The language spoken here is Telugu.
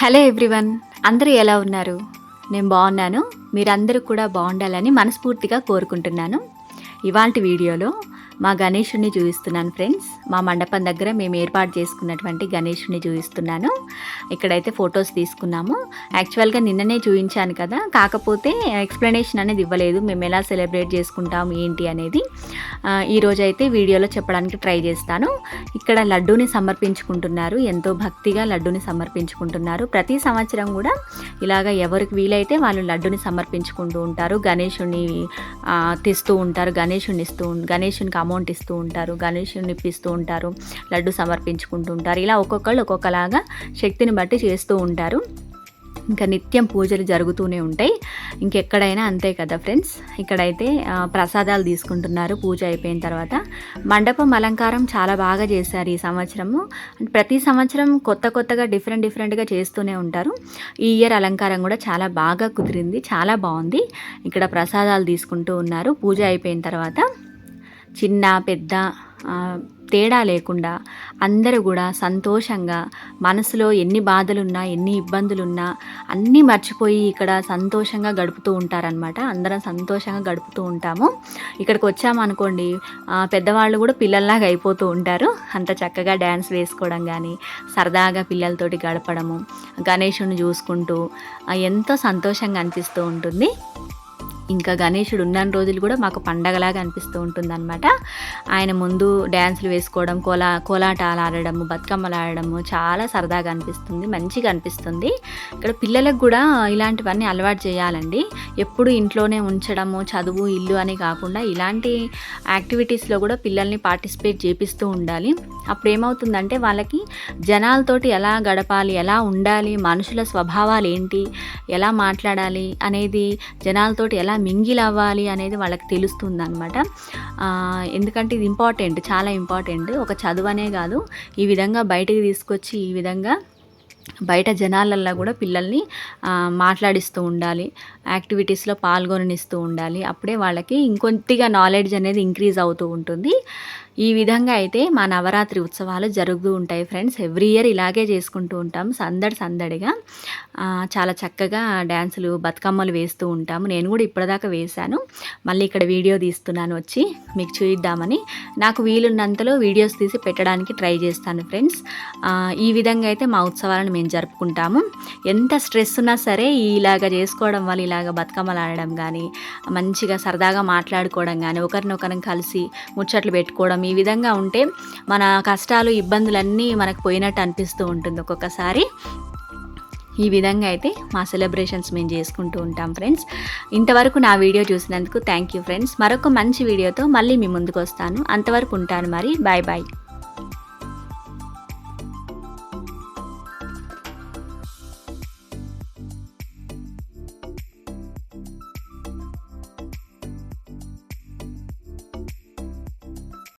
హలో ఎవ్రీవన్ అందరూ ఎలా ఉన్నారు? నేను బాగున్నాను. మీరందరూ కూడా బాగుండాలని మనస్ఫూర్తిగా కోరుకుంటున్నాను. ఇవాళ వీడియోలో మా గణేషుణ్ణి చూపిస్తున్నాను ఫ్రెండ్స్. మా మండపం దగ్గర మేము ఏర్పాటు చేసుకున్నటువంటి గణేషుణ్ణి చూపిస్తున్నాను ఇక్కడైతే ఫొటోస్ తీసుకున్నాము. యాక్చువల్గా నిన్ననే చూపించాను కదా. కాకపోతే ఎక్స్ప్లెనేషన్ అనేది ఇవ్వలేదు. మేము ఎలా సెలబ్రేట్ చేసుకుంటాం ఏంటి అనేది. ఈరోజు అయితే వీడియోలో చెప్పడానికి ట్రై చేస్తాను. ఇక్కడ లడ్డూని సమర్పించుకుంటున్నారు. ఎంతో భక్తిగా లడ్డూని సమర్పించుకుంటున్నారు. ప్రతి సంవత్సరం కూడా ఇలాగ ఎవరికి వీలైతే వాళ్ళు లడ్డూని సమర్పించుకుంటూ ఉంటారు. గణేషుని తెస్తూ ఉంటారు. గణేషుని ఇస్తూ గణేషునికి అమౌంట్ ఇస్తూ ఉంటారు గణేషుని ఇప్పిస్తూ ఉంటారు లడ్డు సమర్పించుకుంటూ ఉంటారు. ఇలా ఒక్కొక్కళ్ళు ఒక్కొక్కలాగా శక్తిని బట్టి చేస్తూ ఉంటారు. ఇంకా నిత్యం పూజలు జరుగుతూనే ఉంటాయి. ఇంకెక్కడైనా అంతే కదా ఫ్రెండ్స్? ఇక్కడైతే ప్రసాదాలు తీసుకుంటున్నారు పూజ అయిపోయిన తర్వాత. మండపం అలంకారం చాలా బాగా చేశారు ఈ సంవత్సరము. ప్రతి సంవత్సరం కొత్త కొత్తగా డిఫరెంట్ డిఫరెంట్గా చేస్తూనే ఉంటారు. ఈ ఇయర్ అలంకారం కూడా చాలా బాగా కుదిరింది చాలా బాగుంది. ఇక్కడ ప్రసాదాలు తీసుకుంటూ ఉన్నారు పూజ అయిపోయిన తర్వాత. చిన్న పెద్ద తేడా లేకుండా అందరూ కూడా సంతోషంగా మనసులో ఎన్ని బాధలున్నా ఎన్ని ఇబ్బందులున్నా అన్నీ మర్చిపోయి ఇక్కడ సంతోషంగా గడుపుతూ ఉంటారనమాట అందరం సంతోషంగా గడుపుతూ ఉంటాము. ఇక్కడికి వచ్చామనుకోండి పెద్దవాళ్ళు కూడా పిల్లల్లాగా అయిపోతూ ఉంటారు. అంత చక్కగా డ్యాన్స్ వేసుకోవడం కానీ సరదాగా పిల్లలతోటి గడపడము గణేషుని చూసుకుంటూ ఎంతో సంతోషంగా అనిపిస్తూ ఉంటుంది. ఇంకా గణేషుడు ఉన్న రోజులు కూడా మాకు పండగలాగా అనిపిస్తూ ఉంటుందన్నమాట. ఆయన ముందు డ్యాన్సులు వేసుకోవడం కోలా కోలాటాలు ఆడడము బతుకమ్మలు ఆడడము చాలా సరదాగా అనిపిస్తుంది మంచిగా అనిపిస్తుంది. ఇక్కడ పిల్లలకు కూడా ఇలాంటివన్నీ అలవాటు చేయాలండి. ఎప్పుడు ఇంట్లోనే ఉంచడము చదువు ఇల్లు అని కాకుండా ఇలాంటి యాక్టివిటీస్లో కూడా పిల్లల్ని పార్టిసిపేట్ చేపిస్తూ ఉండాలి. అప్పుడు ఏమవుతుందంటే వాళ్ళకి జనాలతోటి ఎలా గడపాలి ఎలా ఉండాలి మనుషుల స్వభావాలు ఏంటి ఎలా మాట్లాడాలి అనేది జనాలతోటి ఎలా మింగిల్ అవ్వాలి అనేది వాళ్ళకి తెలుస్తుంది అనమాట ఎందుకంటే ఇది ఇంపార్టెంట్ చాలా ఇంపార్టెంట్. ఒక చదువు అనే కాదు ఈ విధంగా బయటికి తీసుకొచ్చి ఈ విధంగా బయట జనాలల్లో కూడా పిల్లల్ని మాట్లాడిస్తూ ఉండాలి యాక్టివిటీస్లో పాల్గొననిస్తూ ఉండాలి. అప్పుడే వాళ్ళకి ఇంకొద్దిగా నాలెడ్జ్ అనేది ఇంక్రీజ్ అవుతూ ఉంటుంది. ఈ విధంగా అయితే మా నవరాత్రి ఉత్సవాలు జరుగుతూ ఉంటాయి ఫ్రెండ్స్. ఎవ్రీ ఇయర్ ఇలాగే చేసుకుంటూ ఉంటాం. సందడి సందడిగా చాలా చక్కగా డ్యాన్సులు బతుకమ్మలు వేస్తూ ఉంటాము. నేను కూడా ఇప్పటిదాకా వేశాను. మళ్ళీ ఇక్కడ వీడియో తీస్తున్నాను వచ్చి మీకు చూయిద్దామని. నాకు వీలున్నంతలో వీడియోస్ తీసి పెట్టడానికి ట్రై చేస్తాను ఫ్రెండ్స్. ఈ విధంగా అయితే మా ఉత్సవాలను మేము జరుపుకుంటాము. ఎంత స్ట్రెస్ ఉన్నా సరే ఇలాగ చేసుకోవడం వల్ల ఇలాగ బతుకమ్మలు ఆడడం కానీ మంచిగా సరదాగా మాట్లాడుకోవడం కానీ ఒకరినొకరం కలిసి ముచ్చట్లు పెట్టుకోవడం ఈ విధంగా ఉంటే మన కష్టాలు ఇబ్బందులన్నీ మనకు పోయినట్టు అనిపిస్తూ ఉంటుంది ఒక్కొక్కసారి. ఈ విధంగా అయితే మా సెలబ్రేషన్స్ మేము చేసుకుంటూ ఉంటాం ఫ్రెండ్స్ ఇంతవరకు నా వీడియో చూసినందుకు థ్యాంక్ యూ ఫ్రెండ్స్ మరొక మంచి వీడియోతో మళ్ళీ మీ ముందుకు వస్తాను. అంతవరకు ఉంటాను మరి. Bye bye